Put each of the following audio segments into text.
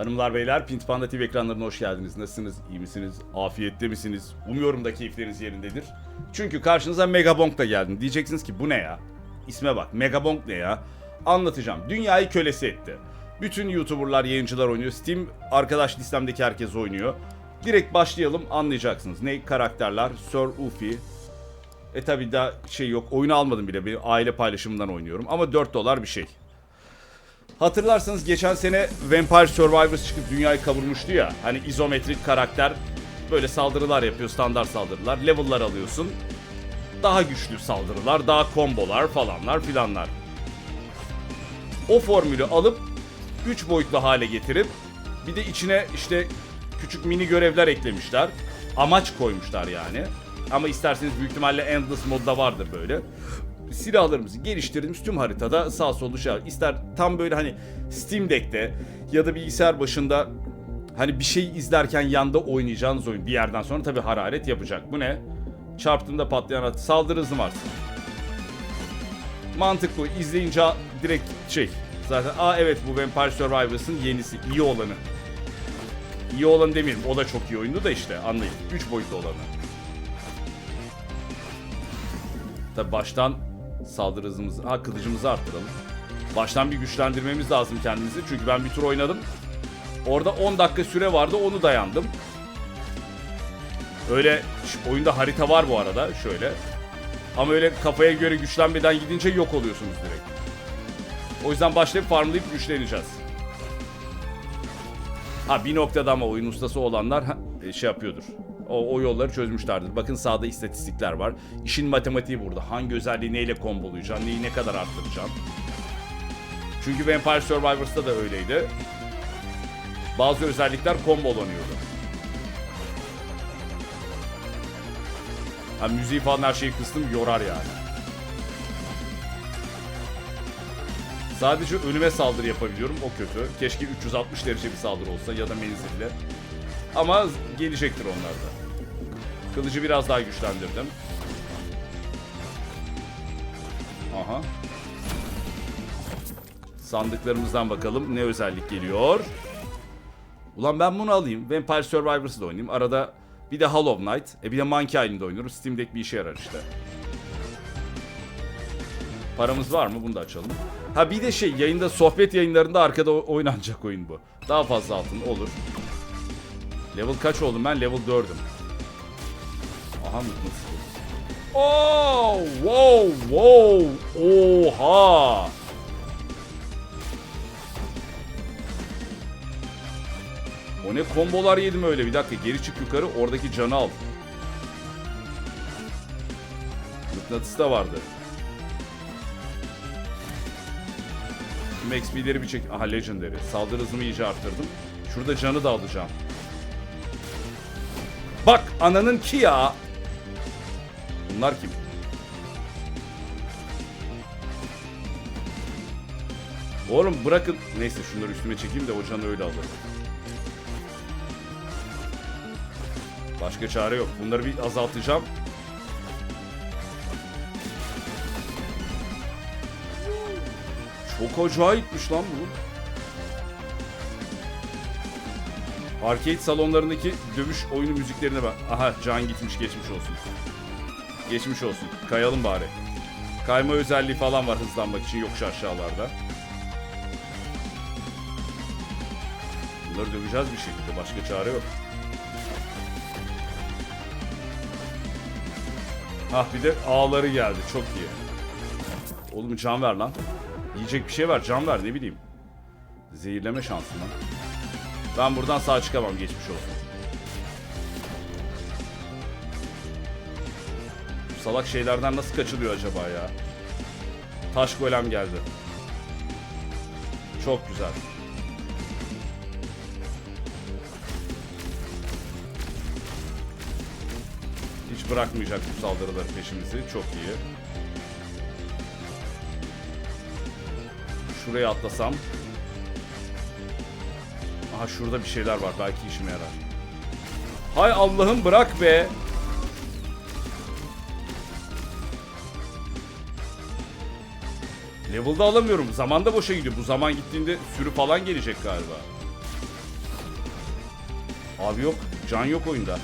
Hanımlar beyler Pint Panda TV ekranlarına hoş geldiniz. Nasılsınız? İyi misiniz? Afiyette misiniz? Umuyorum da keyifleriniz yerindedir. Çünkü karşınıza Megabonk da geldim. Diyeceksiniz ki bu ne ya? İsme bak. Megabonk ne ya? Anlatacağım. Dünyayı kölesi etti. Bütün YouTuber'lar, yayıncılar oynuyor. Steam arkadaş listemdeki herkes oynuyor. Direkt başlayalım anlayacaksınız. Ne karakterler? Sir Ufi. E tabi daha şey yok. Oyunu almadım bile. Bir aile paylaşımından oynuyorum. Ama 4 dolar bir şey. Hatırlarsanız geçen sene Vampire Survivors çıkıp dünyayı kavurmuştu ya. Hani izometrik karakter böyle saldırılar yapıyor, standart saldırılar. Level'lar alıyorsun. Daha güçlü saldırılar, daha kombolar falanlar filanlar. O formülü alıp 3 boyutlu hale getirip bir de içine işte küçük mini görevler eklemişler. Amaç koymuşlar yani. Ama isterseniz büyük ihtimalle Endless modda vardır böyle silahlarımızı geliştirdiğimiz tüm haritada sağ sol şey ister tam böyle hani Steam Deck'te ya da bilgisayar başında hani bir şey izlerken yanda oynayacağınız oyun bir yerden sonra tabi hararet yapacak. Bu ne? Çarptığında patlayan at saldırı hızım artsın. Mantıklı izleyince direkt şey zaten aa evet bu Vampire Survivors'ın yenisi iyi olanı. İyi olanı demeyelim o da çok iyi oyundu da işte anlayın 3 boyutlu olanı. Tabi baştan saldırı hızımızı, ha kılıcımızı arttıralım. Baştan bir güçlendirmemiz lazım kendimizi. Çünkü ben bir tur oynadım. Orada 10 dakika süre vardı onu dayandım. Öyle oyunda harita var bu arada şöyle. Ama öyle kafaya göre güçlenmeden gidince yok oluyorsunuz direkt. O yüzden başlayıp farmlayıp güçleneceğiz. Ha bir noktada ama oyun ustası olanlar ha, e, şey yapıyordur. O, o yolları çözmüşlerdir. Bakın sağda istatistikler var. İşin matematiği burada. Hangi özelliği neyle kombolayacaksın, neyi ne kadar arttıracaksın. Çünkü Vampire Survivors'ta da öyleydi. Bazı özellikler kombolanıyordu. Ha müziği falan her şeyi kıstım yorar yani. Sadece önüme saldırı yapabiliyorum o kötü. Keşke 360 derece bir saldırı olsa ya da menzilli. Ama gelecektir onlar da. Kılıcı biraz daha güçlendirdim. Aha. Sandıklarımızdan bakalım ne özellik geliyor. Ulan ben bunu alayım. Vampire Survivors'ı da oynayayım. Arada bir de Hollow Knight. E bir de Monkey Island'da oynuyoruz. Steam Deck bir işe yarar işte. Paramız var mı? Bunu da açalım. Ha bir de şey yayında sohbet yayınlarında arkada oynanacak oyun bu. Daha fazla altın olur. Level kaç oldum ben? Level 4'üm. Aha mıknatıs. Oh, wow, wow, oha. O ne kombolar yedim öyle bir dakika geri çık yukarı oradaki canı al. Mıknatıs da vardı. Tüm XP'leri bir çek... Aha Legendary. Saldırı hızımı iyice arttırdım. Şurada canı da alacağım. Bak ananın ki ya. Bunlar kim? Oğlum bırakın. Neyse şunları üstüme çekeyim de o canı öyle alırım. Başka çare yok. Bunları bir azaltacağım. Çok acayipmiş lan bu. Arcade salonlarındaki dövüş oyunu müziklerine bak. Aha can gitmiş geçmiş olsun. Geçmiş olsun. Kayalım bari. Kayma özelliği falan var hızlanmak için yokuş aşağılarda. Bunları döveceğiz bir şekilde. Başka çare yok. Ah bir de ağları geldi. Çok iyi. Oğlum can ver lan. Yiyecek bir şey ver. Can ver ne bileyim. Zehirleme şansı lan. Ben buradan sağ çıkamam geçmiş olsun. Salak şeylerden nasıl kaçılıyor acaba ya? Taş golem geldi. Çok güzel. Hiç bırakmayacak bu saldırıları peşimizi. Çok iyi. Şuraya atlasam. Aha şurada bir şeyler var. Belki işime yarar. Hay Allah'ım bırak be. Level'da alamıyorum. Zaman da boşa gidiyor. Bu zaman gittiğinde sürü falan gelecek galiba. Abi yok. Can yok oyunda.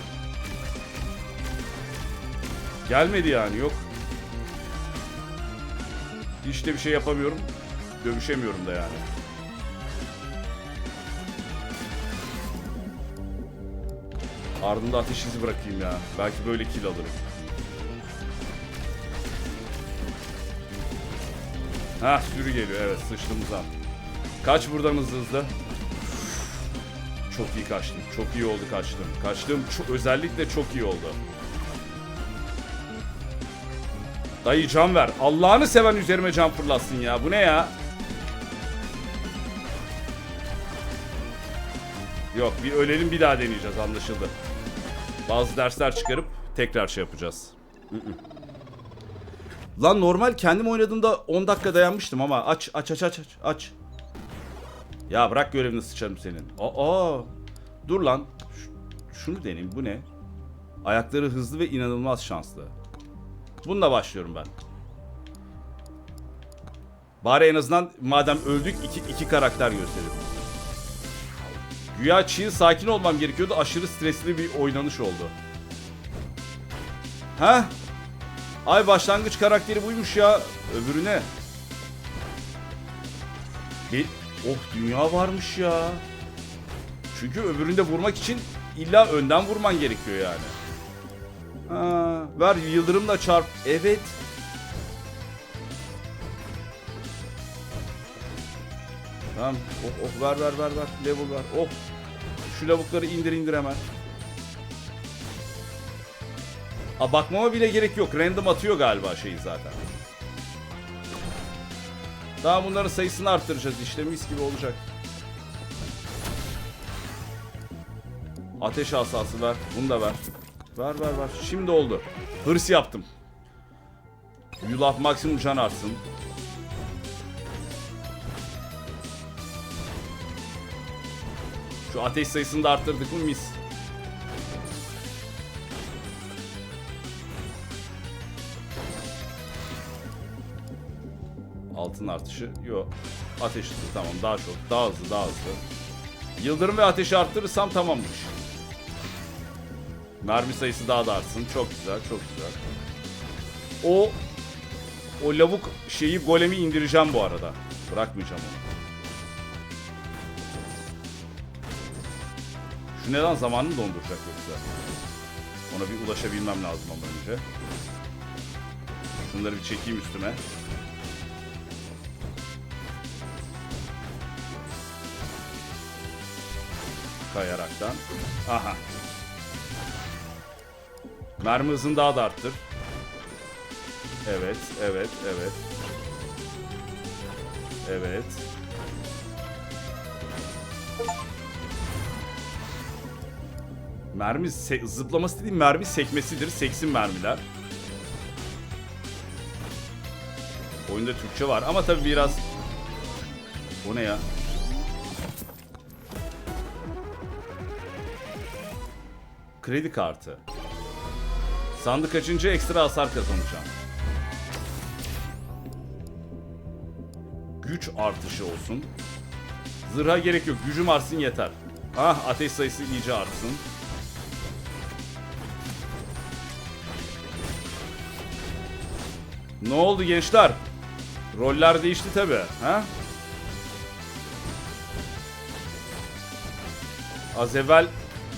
Gelmedi yani yok. Hiç de bir şey yapamıyorum. Dövüşemiyorum da yani. Ardında ateş izi bırakayım ya. Belki böyle kill alırım. Ha sürü geliyor evet sıçtığımızdan. Kaç buradan hızlı hızlı. Çok iyi kaçtım. Çok iyi oldu kaçtım. Kaçtığım çok, özellikle çok iyi oldu. Dayı can ver. Allah'ını seven üzerime can fırlatsın ya. Bu ne ya? Yok bir ölelim bir daha deneyeceğiz anlaşıldı. Bazı dersler çıkarıp tekrar şey yapacağız. Hı. Lan normal kendim oynadığımda 10 dakika dayanmıştım ama aç aç aç aç aç aç. Ya bırak görevini sıçarım senin. Aa dur lan. Ş- şunu deneyeyim bu ne? Ayakları hızlı ve inanılmaz şanslı. Bununla başlıyorum ben. Bari en azından madem öldük iki, iki karakter gösterelim. Güya chill sakin olmam gerekiyordu. Aşırı stresli bir oynanış oldu. Ha? Ay başlangıç karakteri buymuş ya. Öbürü ne? Bir... Oh dünya varmış ya. Çünkü öbüründe vurmak için illa önden vurman gerekiyor yani. Ha, ver yıldırımla çarp. Evet. Tamam. Oh, oh ver ver ver ver. Level ver. Oh. Şu lavukları indir indir hemen. A bakmama bile gerek yok. Random atıyor galiba şeyi zaten. Daha bunların sayısını arttıracağız işte mis gibi olacak. Ateş asası ver. Bunu da ver. Ver ver ver. Şimdi oldu. Hırs yaptım. Yulaf maksimum can artsın. Şu ateş sayısını da arttırdık mı mis. Altın artışı. Yok. Ateş hızı tamam daha çok. Daha hızlı daha hızlı. Yıldırım ve ateşi arttırırsam tamammış. Mermi sayısı daha da artsın. Çok güzel çok güzel. O o lavuk şeyi golemi indireceğim bu arada. Bırakmayacağım onu. Şu neden zamanını donduracak yoksa? Ona bir ulaşabilmem lazım ama önce. Şunları bir çekeyim üstüme. Kayaraktan. Aha. Mermi hızını daha da arttır. Evet, evet, evet. Evet. Mermi zıplaması dediğim mermi sekmesidir. Seksin mermiler. Oyunda Türkçe var ama tabii biraz... O ne ya? Kredi kartı. Sandık açınca ekstra hasar kazanacağım. Güç artışı olsun. Zırha gerek yok. Gücüm artsın yeter. Ah ateş sayısı iyice artsın. Ne oldu gençler? Roller değişti tabi. Ha? Az evvel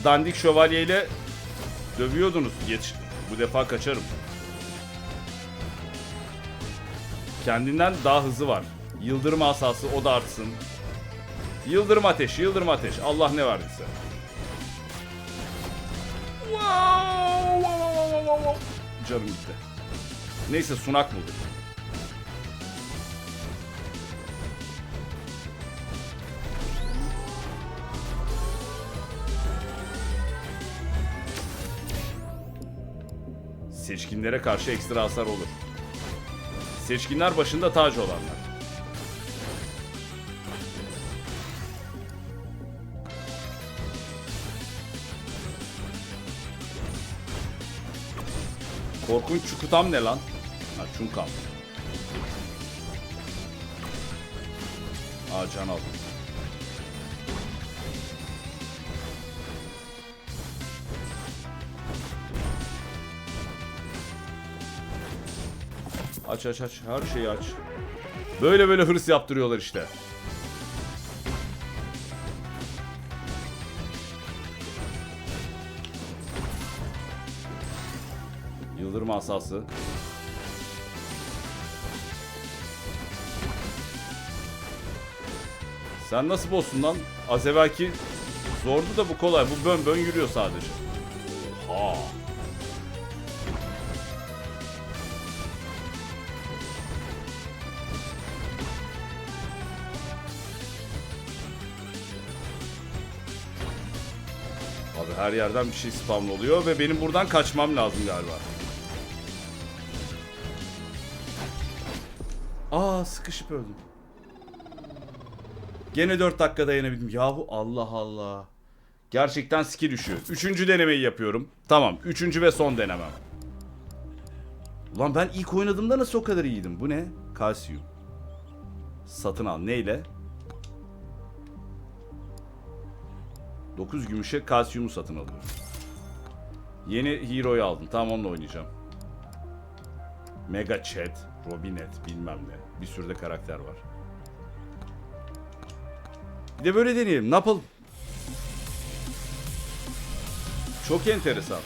Dandik Şövalye ile dövüyordunuz. Geç. Bu defa kaçarım. Kendinden daha hızı var. Yıldırım asası o da artsın. Yıldırım ateş, yıldırım ateş. Allah ne verdiyse. Wow, wow, wow, wow, wow. Canım gitti. Neyse sunak bulduk. Seçkinlere karşı ekstra hasar olur. Seçkinler başında tacı olanlar. Korkunç çukutam ne lan? Ha çunkam. Aa can aldım. Aç aç aç. Her şeyi aç. Böyle böyle hırs yaptırıyorlar işte. Yıldırım asası. Sen nasıl boss'un lan? Az evvelki zordu da bu kolay. Bu bön bön yürüyor sadece. Oha. Her yerden bir şey spamlı oluyor ve benim buradan kaçmam lazım galiba. Aa sıkışıp öldüm. Gene 4 dakika dayanabildim. Yahu Allah Allah. Gerçekten skill düşüyor. Üçüncü denemeyi yapıyorum. Tamam. Üçüncü ve son denemem. Ulan ben ilk oynadığımda nasıl o kadar iyiydim? Bu ne? Kalsiyum. Satın al. Neyle? 9 gümüşe kalsiyumu satın alıyorum. Yeni hero'yu aldım. Tamam onunla oynayacağım. Mega Chat, Robinet bilmem ne. Bir sürü de karakter var. Bir de böyle deneyelim. Ne yapalım? Çok enteresan.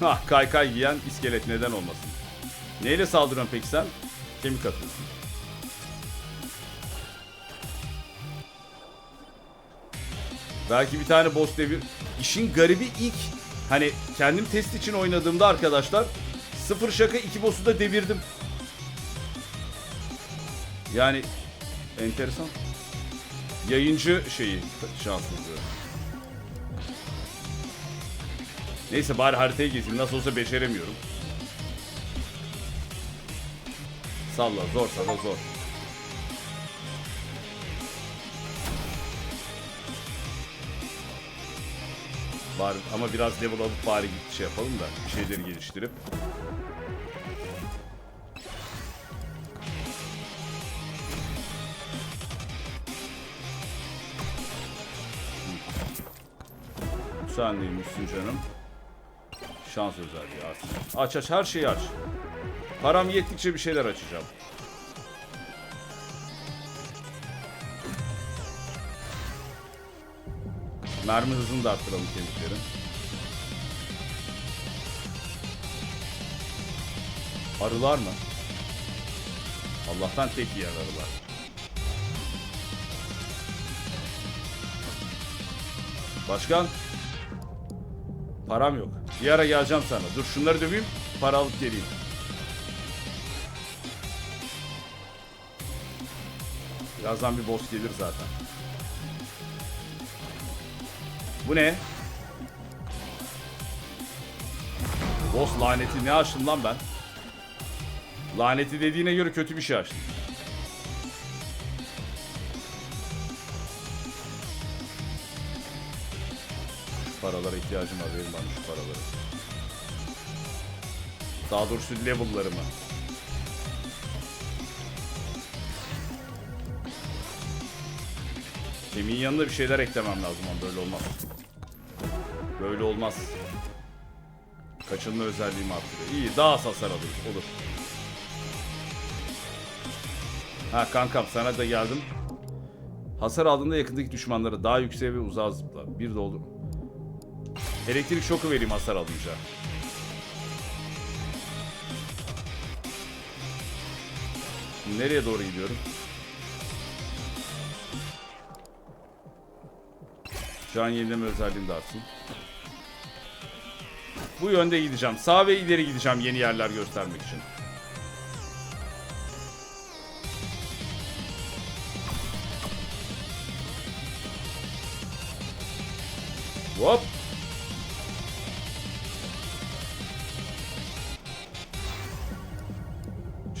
Hah kaykay giyen iskelet neden olmasın? Neyle saldırıyorsun peki sen? Kemik atıyorsun. Belki bir tane boss devir. İşin garibi ilk hani kendim test için oynadığımda arkadaşlar sıfır şaka iki boss'u da devirdim. Yani enteresan. Yayıncı şeyi şanssızlığı. Neyse bari haritayı gezeyim. Nasıl olsa beceremiyorum. Salla zorsa da zor. Bari, ama biraz level alıp bari git şey yapalım da bir şeyleri geliştirip. Sen neymişsin canım? Şans özelliği aç. Aç aç her şeyi aç. Param yettikçe bir şeyler açacağım. Mermi hızını da arttıralım kemiklerin. Arılar mı? Allah'tan tek yiyen arılar. Başkan. Param yok. Bir ara geleceğim sana. Dur şunları döveyim. Para alıp geleyim. Birazdan bir boss gelir zaten. Bu ne? Boss laneti ne açtım lan ben? Laneti dediğine göre kötü bir şey açtım. Paralara ihtiyacım var. Bana şu paraları. Daha doğrusu level'larımı. Kemiğin yanında bir şeyler eklemem lazım ama böyle olmaz. Böyle olmaz. Kaçınma özelliğimi arttırıyor. İyi daha az hasar alırız. Olur. Ha kankam sana da geldim. Hasar aldığında yakındaki düşmanlara daha yükseğe ve uzağa zıpla. Bir de olur. Elektrik şoku vereyim hasar alınca. Nereye doğru gidiyorum? Şu an yenileme özelliğim de artsın. Bu yönde gideceğim. Sağ ve ileri gideceğim yeni yerler göstermek için. Hop.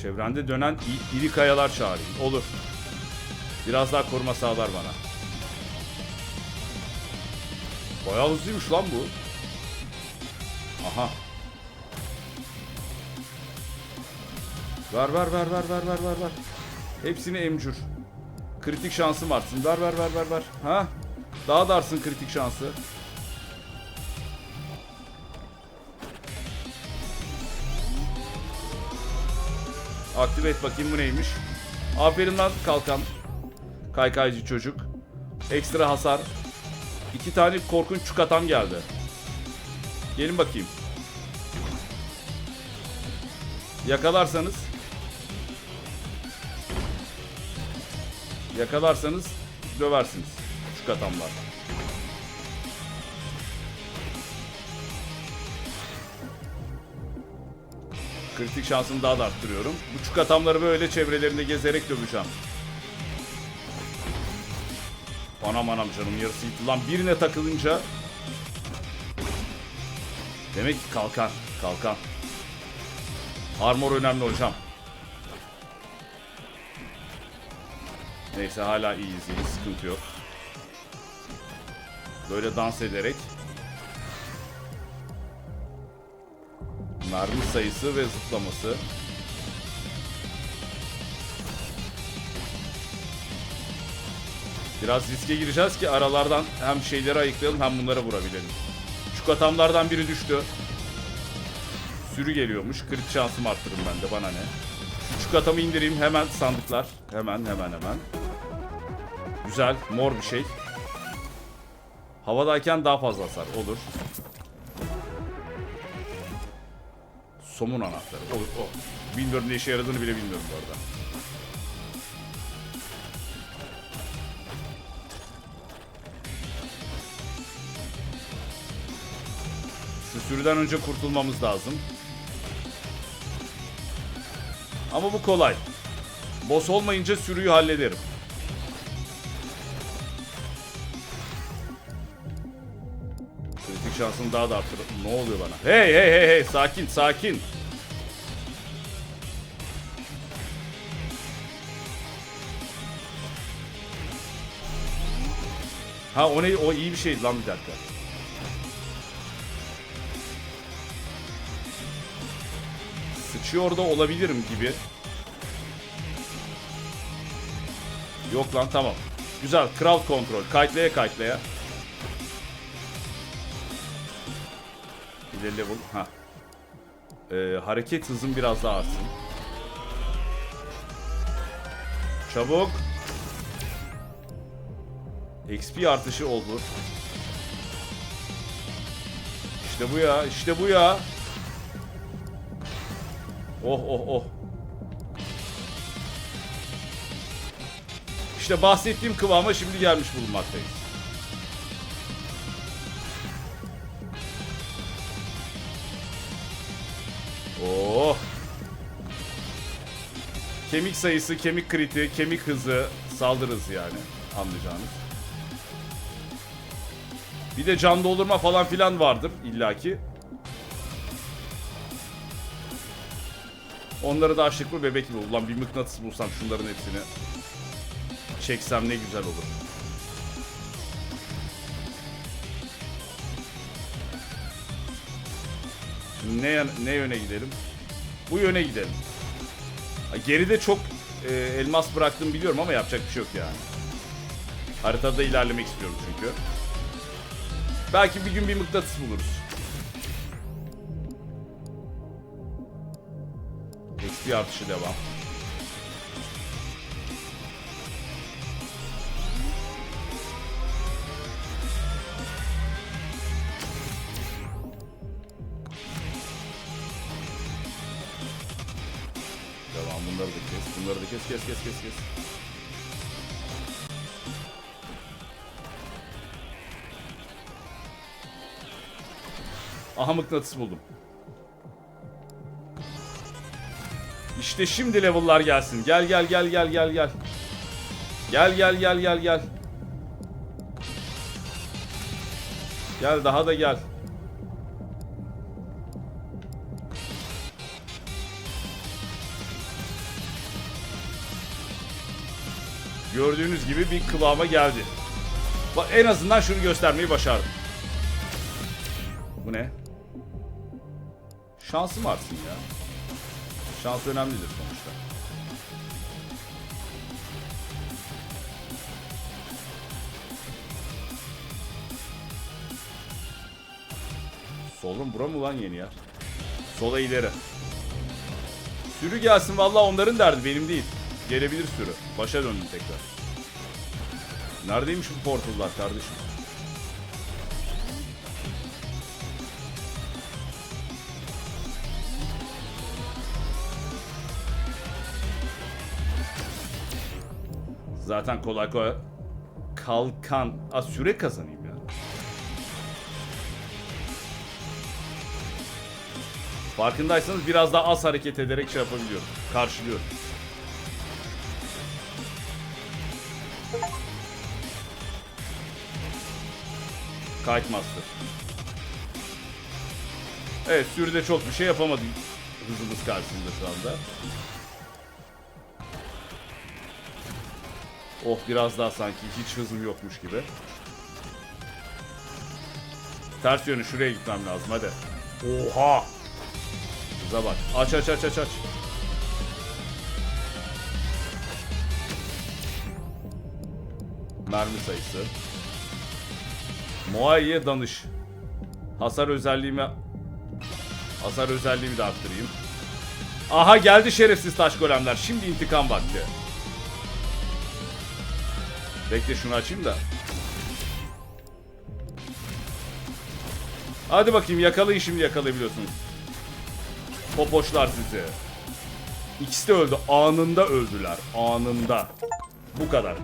Çevrende dönen iri kayalar çağırayım. Olur. Biraz daha koruma sağlar bana. Bayağı hızlıymış lan bu. Aha. Ver ver ver ver ver ver ver ver. Hepsini emcür. Kritik şansım artsın. Ver ver ver ver ver. Ha? Daha da artsın kritik şansı. Aktive et bakayım bu neymiş. Aferin lan kalkan. Kaykaycı çocuk. Ekstra hasar. İki tane korkunç çukatam geldi. Gelin bakayım. Yakalarsanız Yakalarsanız döversiniz. Çukatamlar. Kritik şansını daha da arttırıyorum. Bu çukatamları böyle çevrelerinde gezerek döveceğim. Anam anam canım yarısı gitti. Lan birine takılınca... Demek ki kalkan. Kalkan. Armor önemli hocam. Neyse hala iyiyiz iyiyiz. Sıkıntı yok. Böyle dans ederek mermi sayısı ve zıplaması. Biraz riske gireceğiz ki aralardan hem şeyleri ayıklayalım hem bunlara vurabilelim. Şu katamlardan biri düştü. Sürü geliyormuş. Krit şansımı arttırırım ben de bana ne. Şu katamı indireyim hemen sandıklar. Hemen hemen hemen. Güzel mor bir şey. Havadayken daha fazla hasar olur. Somun anahtarı. Olur o. Bilmiyorum ne işe yaradığını bile bilmiyorum bu arada. Şu sürüden önce kurtulmamız lazım. Ama bu kolay. Boss olmayınca sürüyü hallederim. Kritik şansını daha da arttır. Ne oluyor bana? Hey hey hey hey sakin sakin. Ha o ne o iyi bir şeydi lan bir dakika. Sıçıyor da olabilirim gibi. Yok lan tamam. Güzel crowd control. Kayıtlaya kayıtlaya. Bir de level. Ha. Ee, hareket hızım biraz daha artsın. Çabuk. XP artışı olur. İşte bu ya, işte bu ya. Oh oh oh. İşte bahsettiğim kıvama şimdi gelmiş bulunmaktayız. Oh. Kemik sayısı, kemik kriti, kemik hızı saldırız yani anlayacağınız. Bir de can doldurma falan filan vardır illaki. Onları da açlık mı bebek mi? Ulan bir mıknatıs bulsam şunların hepsini çeksem ne güzel olur. Ne, ne yöne gidelim? Bu yöne gidelim. Geride çok e, elmas bıraktım biliyorum ama yapacak bir şey yok yani. Haritada ilerlemek istiyorum çünkü. Belki bir gün bir mıknatıs buluruz. XP artışı devam. Devam bunları da kes. Bunları da kes kes kes kes kes. Aha mıknatıs buldum. İşte şimdi level'lar gelsin. Gel gel gel gel gel gel. Gel gel gel gel gel. Gel daha da gel. Gördüğünüz gibi bir kıvama geldi. Bak en azından şunu göstermeyi başardım. Bu ne? Şansım artsın ya. Şans önemlidir sonuçta. Solun bura mı lan yeni yer? Sola ileri. Sürü gelsin valla onların derdi benim değil. Gelebilir sürü. Başa döndüm tekrar. Neredeymiş bu portallar kardeşim? Zaten kolay kolay kalkan. A süre kazanayım ya. Farkındaysanız biraz daha az hareket ederek şey yapabiliyorum. Karşılıyorum. Kite Master. Evet sürüde çok bir şey yapamadım hızımız karşısında şu anda. Oh biraz daha sanki hiç hızım yokmuş gibi. Ters yönü şuraya gitmem lazım hadi. Oha! Hıza bak. Aç aç aç aç aç. Mermi sayısı. Moai'ye danış. Hasar özelliğimi Hasar özelliğimi de arttırayım. Aha geldi şerefsiz taş golemler. Şimdi intikam vakti. Bekle şunu açayım da. Hadi bakayım yakalayın şimdi yakalayabiliyorsunuz. Popoşlar sizi. İkisi de öldü. Anında öldüler. Anında. Bu kadar.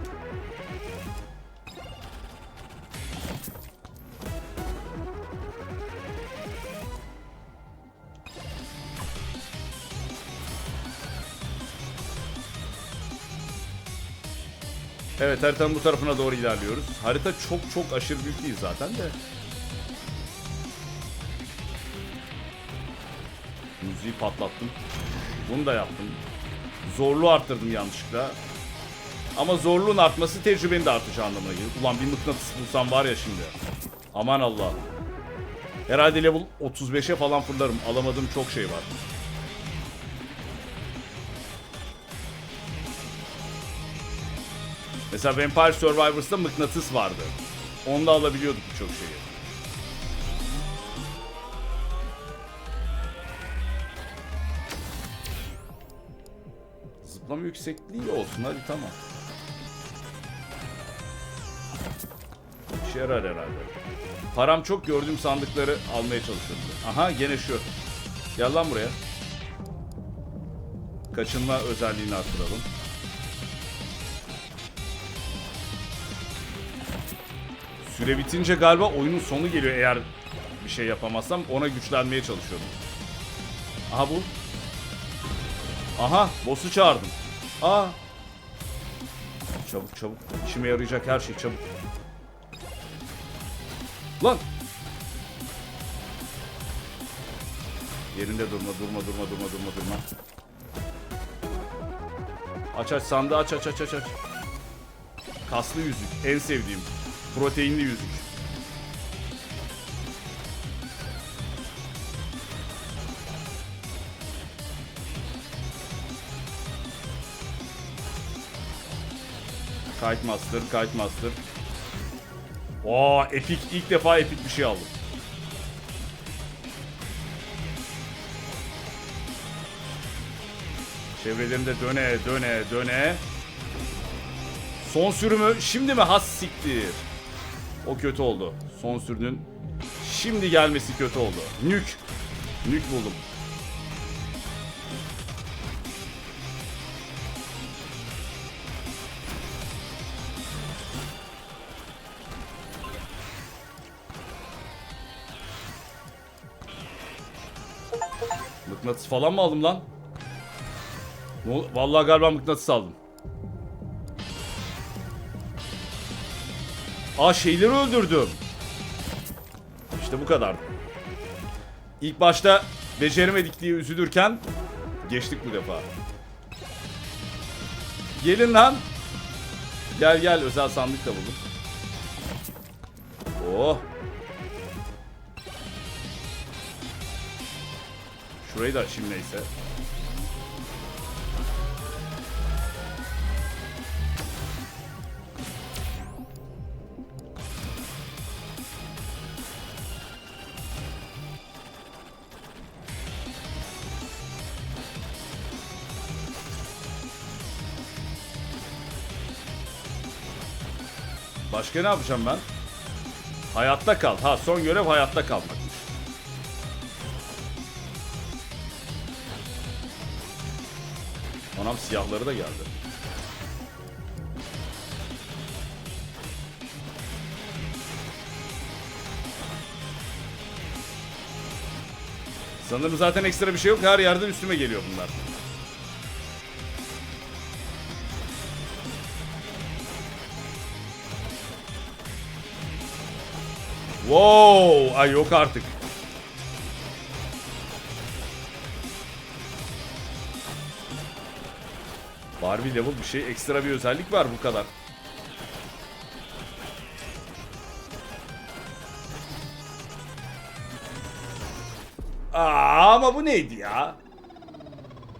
Evet haritanın bu tarafına doğru ilerliyoruz. Harita çok çok aşırı büyük değil zaten de. Müziği patlattım. Bunu da yaptım. Zorluğu arttırdım yanlışlıkla. Ama zorluğun artması tecrübenin de artacağı anlamına gelir. Ulan bir mıknatıs bulsam var ya şimdi. Aman Allah. Herhalde level 35'e falan fırlarım. Alamadığım çok şey var. Mesela Vampire Survivors'ta mıknatıs vardı. Onda alabiliyorduk birçok şeyi. Zıplama yüksekliği olsun hadi tamam. İşe yarar herhalde. Param çok gördüğüm sandıkları almaya çalışıyorum. Aha gene şu. Gel lan buraya. Kaçınma özelliğini arttıralım. Süre bitince galiba oyunun sonu geliyor eğer bir şey yapamazsam. Ona güçlenmeye çalışıyorum. Aha bu. Aha boss'u çağırdım. Aa. Çabuk çabuk. İşime yarayacak her şey çabuk. Lan. Yerinde durma durma durma durma durma durma. Aç aç sandığı aç aç aç aç aç. Kaslı yüzük en sevdiğim. Proteinli yüzük. Kite Master, Kite Master. Oo, epik. ilk defa epik bir şey aldım. Çevrelerinde döne, döne, döne. Son sürümü şimdi mi has siktir? O kötü oldu. Son sürünün şimdi gelmesi kötü oldu. Nük. Nük buldum. Mıknatıs falan mı aldım lan? Vallahi galiba mıknatıs aldım. Aa şeyleri öldürdüm. İşte bu kadar. İlk başta beceremedik diye üzülürken geçtik bu defa. Gelin lan. Gel gel özel sandık da buldum. Oh. Şurayı da açayım neyse. Başka ne yapacağım ben? Hayatta kal. Ha son görev hayatta kalmakmış. Anam siyahları da geldi. Sanırım zaten ekstra bir şey yok. Her yerden üstüme geliyor bunlar. Wow! Ay yok artık. Barbie level bir şey ekstra bir özellik var bu kadar. Aa, ama bu neydi ya?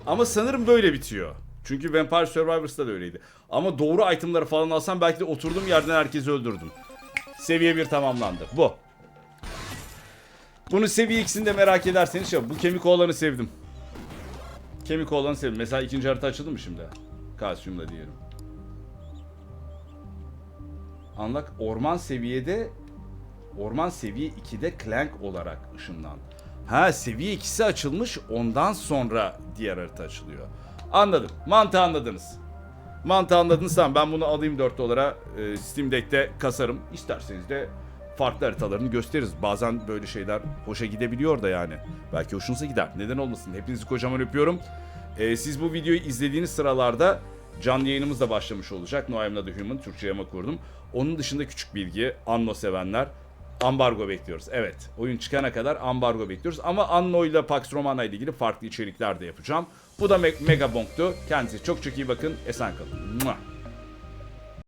Ama sanırım böyle bitiyor. Çünkü Vampire Survivors'ta da öyleydi. Ama doğru itemları falan alsam belki de oturduğum yerden herkesi öldürdüm. Seviye 1 tamamlandı. Bu. Bunu seviye ikisini de merak ederseniz şey bu kemik olanı sevdim. Kemik olanı sevdim. Mesela ikinci harita açıldı mı şimdi? Kalsiyumda diyelim. Anlak orman seviyede orman seviye 2'de Clank olarak ışınlan. Ha seviye 2'si açılmış ondan sonra diğer harita açılıyor. Anladım. Mantığı anladınız. Mantığı anladınız tamam ben bunu alayım 4 dolara e, Steam Deck'te kasarım. İsterseniz de farklı haritalarını gösteririz. Bazen böyle şeyler hoşa gidebiliyor da yani. Belki hoşunuza gider. Neden olmasın? Hepinizi kocaman öpüyorum. E, siz bu videoyu izlediğiniz sıralarda canlı yayınımız da başlamış olacak. No I'm Not a Human Türkçe yama kurdum. Onun dışında küçük bilgi. Anno sevenler. Ambargo bekliyoruz. Evet. Oyun çıkana kadar ambargo bekliyoruz. Ama Anno ile Pax Romana ile ilgili farklı içerikler de yapacağım. Bu da Me- Megabonk'tu. Kendinize çok çok iyi bakın. Esen kalın. Mua.